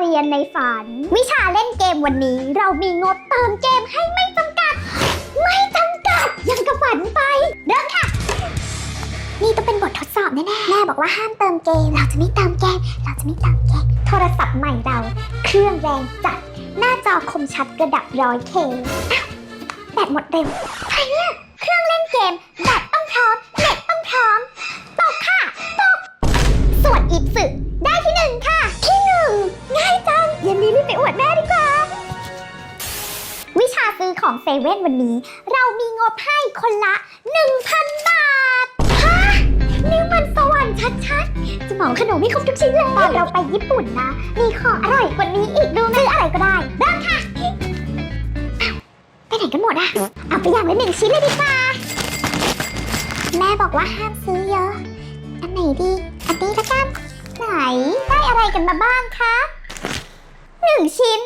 เรียนในฝัน วิชาเล่นเกมวันนี้ เรามีงบเติมเกมให้ไม่จำกัด ไม่จำกัดยังกับฝันไป เริ่มค่ะ นี่ต้องเป็นบททดสอบแน่ๆแม่บอกว่าห้ามเติมเกม เราจะไม่เติมเกม เราจะไม่เติมเกม โทรศัพท์ใหม่เรา เครื่องแรงจัด หน้าจอคมชัดระดับร้อยเคแบตหมดเร็วใครเนี่ยเครื่องเล่นเกมแบตต้องพร้อมเน็ตต้องพร้อมตกค่ะตกส่วนอีกสึได้ ของเซเว่นวันนี้ เรามีงบให้คนละ 1,000 บาท ฮะ นี่มันสวรรค์ชัดๆ จะเหมาขนมให้ครบทุกชิ้นเลยตอนเราไปญี่ปุ่นนะ มีของอร่อยกว่านี้อีกดูซื้ออะไรก็ได้เริ่มค่ะไปไหนกันหมดอะเอาไปอย่างละหนึ่งชิ้นเลยดีกว่า แม่บอกว่าห้ามซื้อเยอะ อันไหนดี อันนี้ละกัน ไหนได้อะไรกันมาบ้างคะหนึ่งชิ้น